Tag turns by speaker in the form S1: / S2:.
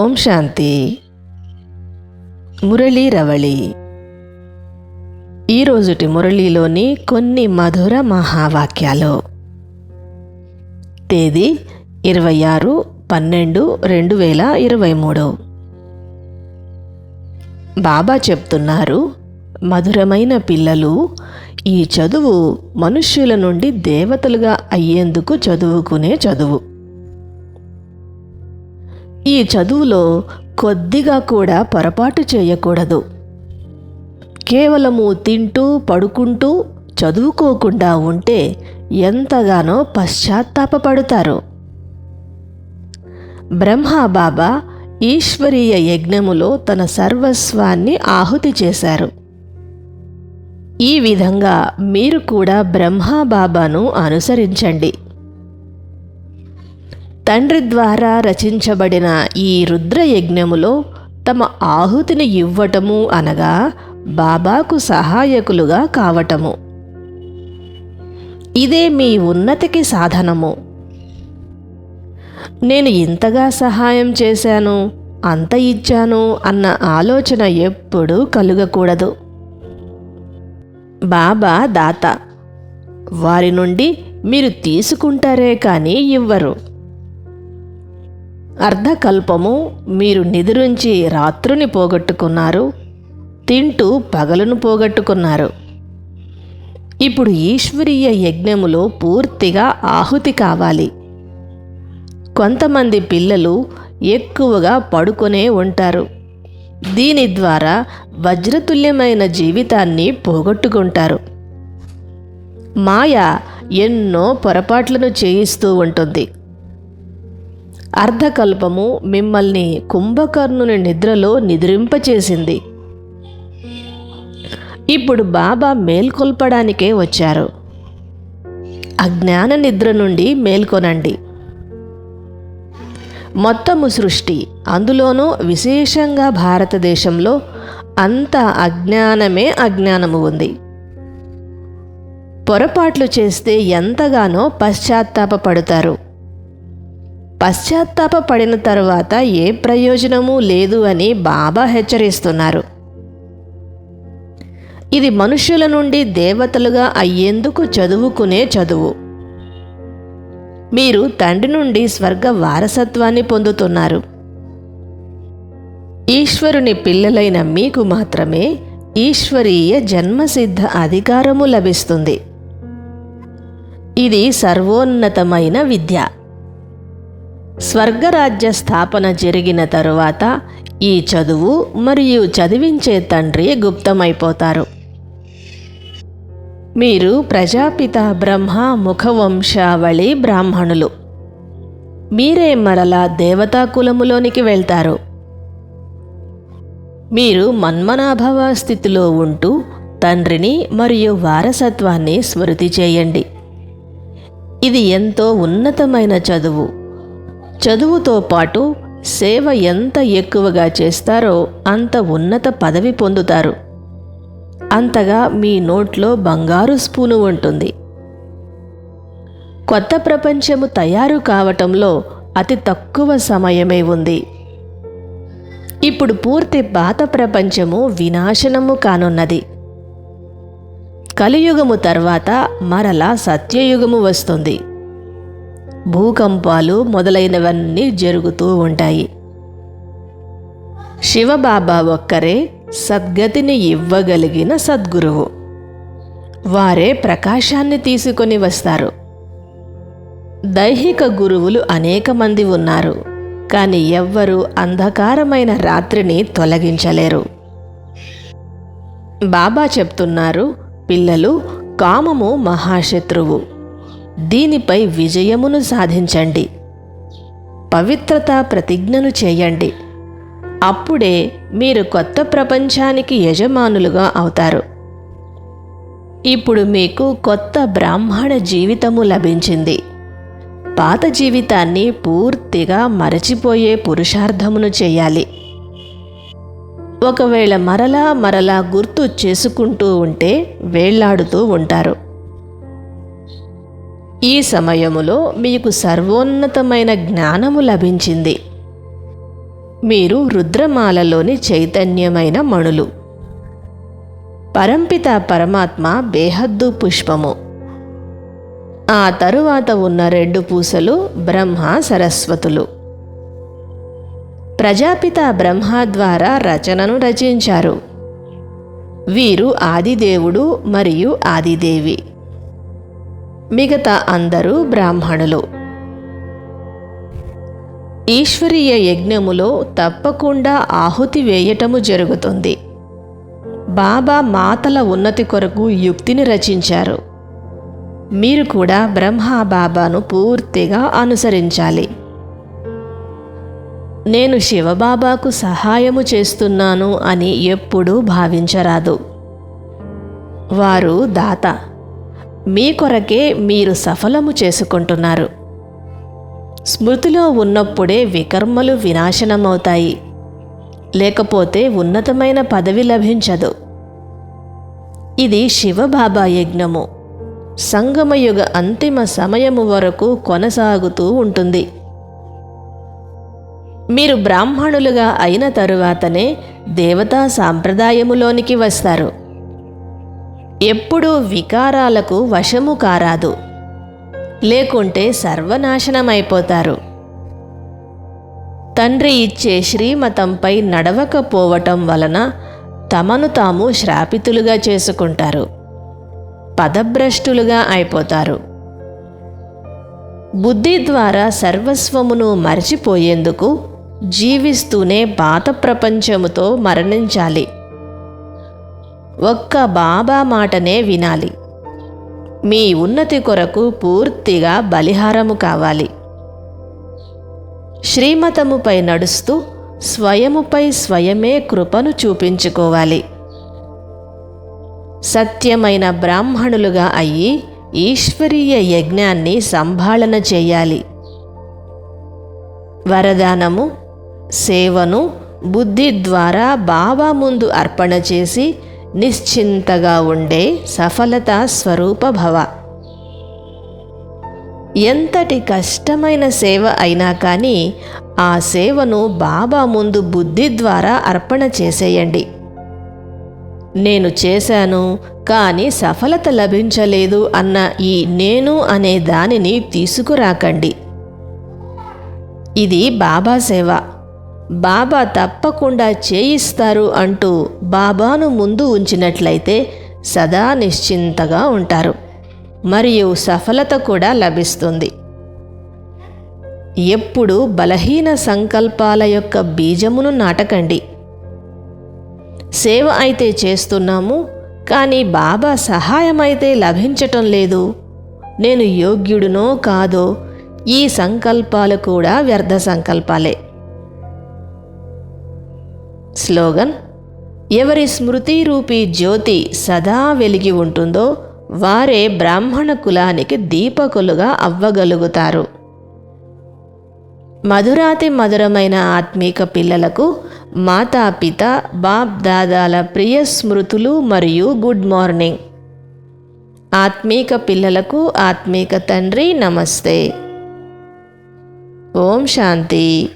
S1: ఓం శాంతి. మురళీ రవళి. ఈరోజుటి మురళీలోని కొన్ని మధుర మహావాక్యాలు. తేదీ ఇరవై ఆరు పన్నెండు రెండు వేల ఇరవై మూడు. బాబా చెప్తున్నారు మధురమైన పిల్లలు ఈ చదువు మనుష్యుల నుండి దేవతలుగా అయ్యేందుకు చదువుకునే చదువు. ఈ చదువులో కొద్దిగా కూడా పొరపాటు చేయకూడదు. కేవలము తింటూ పడుకుంటూ చదువుకోకుండా ఉంటే ఎంతగానో పశ్చాత్తాపపడతారు. బ్రహ్మబాబా ఈశ్వరీయ యజ్ఞములో తన సర్వస్వాన్ని ఆహుతి చేశారు. ఈ విధంగా మీరు కూడా బ్రహ్మబాబాను అనుసరించండి. తండ్రి ద్వారా రచించబడిన ఈ రుద్రయజ్ఞములో తమ ఆహుతిని ఇవ్వటము అనగా బాబాకు సహాయకులుగా కావటము. ఇదే మీ ఉన్నతికి సాధనము. నేను ఇంతగా సహాయం చేశాను అంత ఇచ్చాను అన్న ఆలోచన ఎప్పుడూ కలుగకూడదు. బాబా దాత వారి నుండి మీరు తీసుకుంటారే కానీ ఇవ్వరు. అర్ధకల్పము మీరు నిద్రించి రాత్రుని పోగొట్టుకున్నారు తింటూ పగలును పోగొట్టుకున్నారు. ఇప్పుడు ఈశ్వరీయ యజ్ఞములో పూర్తిగా ఆహుతి కావాలి. కొంతమంది పిల్లలు ఎక్కువగా పడుకునే ఉంటారు. దీని ద్వారా వజ్రతుల్యమైన జీవితాన్ని పోగొట్టుకుంటారు. మాయ ఎన్నో పొరపాట్లను చేయిస్తూ ఉంటుంది. అర్ధకల్పము మిమ్మల్ని కుంభకర్ణుని నిద్రలో నిద్రింపచేసింది. ఇప్పుడు బాబా మేల్కొల్పడానికే వచ్చారు. అజ్ఞాన నిద్ర నుండి మేల్కొనండి. మొత్తము సృష్టి అందులోనూ విశేషంగా భారతదేశంలో అంత అజ్ఞానమే అజ్ఞానము ఉంది. పొరపాట్లు చేస్తే ఎంతగానో పశ్చాత్తాపపడతారు. పశ్చాత్తాప పడిన తరువాత ఏ ప్రయోజనము లేదు అని బాబా హెచ్చరిస్తున్నారు. ఇది మనుషుల నుండి దేవతలుగా అయ్యేందుకు చదువుకునే చదువు. మీరు తండ్రి నుండి స్వర్గ వారసత్వాన్ని పొందుతున్నారు. ఈశ్వరుని పిల్లలైన మీకు మాత్రమే ఈశ్వరీయ జన్మసిద్ధ అధికారము లభిస్తుంది. ఇది సర్వోన్నతమైన విద్య. స్వర్గరాజ్య స్థాపన జరిగిన తరువాత ఈ చదువు మరియు చదివించే తండ్రి గుప్తమైపోతారు. మీరు ప్రజాపిత బ్రహ్మ ముఖవంశావళి బ్రాహ్మణులు. మీరే మరలా దేవతా కులములోనికి వెళ్తారు. మీరు మన్మనాభవ స్థితిలో ఉంటూ తండ్రిని మరియు వారసత్వాన్ని స్మృతి చేయండి. ఇది ఎంతో ఉన్నతమైన చదువు. చదువుతో పాటు సేవ ఎంత ఎక్కువగా చేస్తారో అంత ఉన్నత పదవి పొందుతారు. అంతగా మీ నోట్లో బంగారు స్పూను ఉంటుంది. కొత్త ప్రపంచము తయారు కావటంలో అతి తక్కువ సమయమే ఉంది. ఇప్పుడు పూర్తి పాత ప్రపంచము వినాశనము కానున్నది. కలియుగము తర్వాత మరలా సత్యయుగము వస్తుంది. భూకంపాలు మొదలైనవన్నీ జరుగుతూ ఉంటాయి. శివబాబా ఒక్కరే సద్గతిని ఇవ్వగలిగిన సద్గురువు. వారే ప్రకాశాన్ని తీసుకొని వస్తారు. దైహిక గురువులు అనేక మంది ఉన్నారు కానీ ఎవ్వరూ అంధకారమైన రాత్రిని తొలగించలేరు. బాబా చెప్తున్నారు పిల్లలు కామము మహాశత్రువు. దీనిపై విజయమును సాధించండి. పవిత్రత ప్రతిజ్ఞను చేయండి. అప్పుడే మీరు కొత్త ప్రపంచానికి యజమానులుగా అవుతారు. ఇప్పుడు మీకు కొత్త బ్రాహ్మణ జీవితము లభించింది. పాత జీవితాన్ని పూర్తిగా మరచిపోయే పురుషార్థమును చేయాలి. ఒకవేళ మరలా మరలా గుర్తు చేసుకుంటూ ఉంటే వేళ్ళాడుతూ ఉంటారు. ఈ సమయములో మీకు సర్వోన్నతమైన జ్ఞానము లభించింది. మీరు రుద్రమాలలోని చైతన్యమైన మణులు. పరంపిత పరమాత్మ బేహద్దు పుష్పము. ఆ తరువాత ఉన్న రెండు పూసలు బ్రహ్మ సరస్వతులు. ప్రజాపిత బ్రహ్మ ద్వారా రచనను రచించారు. వీరు ఆదిదేవుడు మరియు ఆదిదేవి. మిగతా అందరూ బ్రాహ్మణులు. ఈశ్వరీయ యజ్ఞములో తప్పకుండా ఆహుతి వేయటము జరుగుతుంది. బాబా మాతల ఉన్నతి కొరకు యుక్తిని రచించారు. మీరు కూడా బ్రహ్మా బాబాను పూర్తిగా అనుసరించాలి. నేను శివబాబాకు సహాయము చేస్తున్నాను అని ఎప్పుడూ భావించరాదు. వారు దాత. మీ కొరకే మీరు సఫలము చేసుకుంటున్నారు. స్మృతిలో ఉన్నప్పుడే వికర్మలు వినాశనమవుతాయి. లేకపోతే ఉన్నతమైన పదవి లభించదు. ఇది శివబాబా యజ్ఞము. సంగమయుగ అంతిమ సమయము వరకు కొనసాగుతూ ఉంటుంది. మీరు బ్రాహ్మణులుగా అయిన తరువాతనే దేవతా సాంప్రదాయములోనికి వస్తారు. ఎప్పుడూ వికారాలకు వశము కారాదు. లేకుంటే సర్వనాశనమైపోతారు. తండ్రి ఇచ్చే శ్రీమతంపై నడవకపోవటం వలన తమను తాము శ్రాపితులుగా చేసుకుంటారు. పదభ్రష్టులుగా అయిపోతారు. బుద్ధి ద్వారా సర్వస్వమును మరచిపోయేందుకు జీవిస్తూనే పాత ప్రపంచముతో మరణించాలి. ఒక్క బాబా మాటనే వినాలి. మీ ఉన్నతి కొరకు పూర్తిగా బలిహారము కావాలి. శ్రీమతముపై నడుస్తూ స్వయముపై స్వయమే కృపను చూపించుకోవాలి. సత్యమైన బ్రాహ్మణులుగా అయ్యి ఈశ్వరీయ యజ్ఞాన్ని సంభాళన చేయాలి. వరదానము సేవను బుద్ధి ద్వారా బాబా ముందు అర్పణ చేసి నిశ్చింతగా ఉండే సఫలత స్వరూప భవ. ఎంతటి కష్టమైన సేవ అయినా కానీ ఆ సేవను బాబా ముందు బుద్ధి ద్వారా అర్పణ చేసేయండి. నేను చేశాను కానీ సఫలత లభించలేదు అన్న ఈ నేను అనే దానిని తీసుకురాకండి. ఇది బాబా సేవ. బాబా తప్పకుండా చేయిస్తారు అంటూ బాబాను ముందు ఉంచినట్లయితే సదా నిశ్చింతగా ఉంటారు. మరియు సఫలత కూడా లభిస్తుంది. ఎప్పుడు బలహీన సంకల్పాల యొక్క బీజమును నాటకండి. సేవ అయితే చేస్తున్నాము కానీ బాబా సహాయం అయితే లభించటం లేదు. నేను యోగ్యుడునో కాదో ఈ సంకల్పాలు కూడా వ్యర్థ సంకల్పాలే. స్లోగన్ ఎవరి స్మృతి రూపీ జ్యోతి సదా వెలిగి ఉంటుందో వారే బ్రాహ్మణ కులానికి దీపకులుగా అవ్వగలుగుతారు. మధురాతి మధురమైన ఆత్మీక పిల్లలకు మాతాపిత బాప్ దాదాల ప్రియ స్మృతులు మరియు గుడ్ మార్నింగ్. ఆత్మీక పిల్లలకు ఆత్మీక తండ్రి నమస్తే. ఓం శాంతి.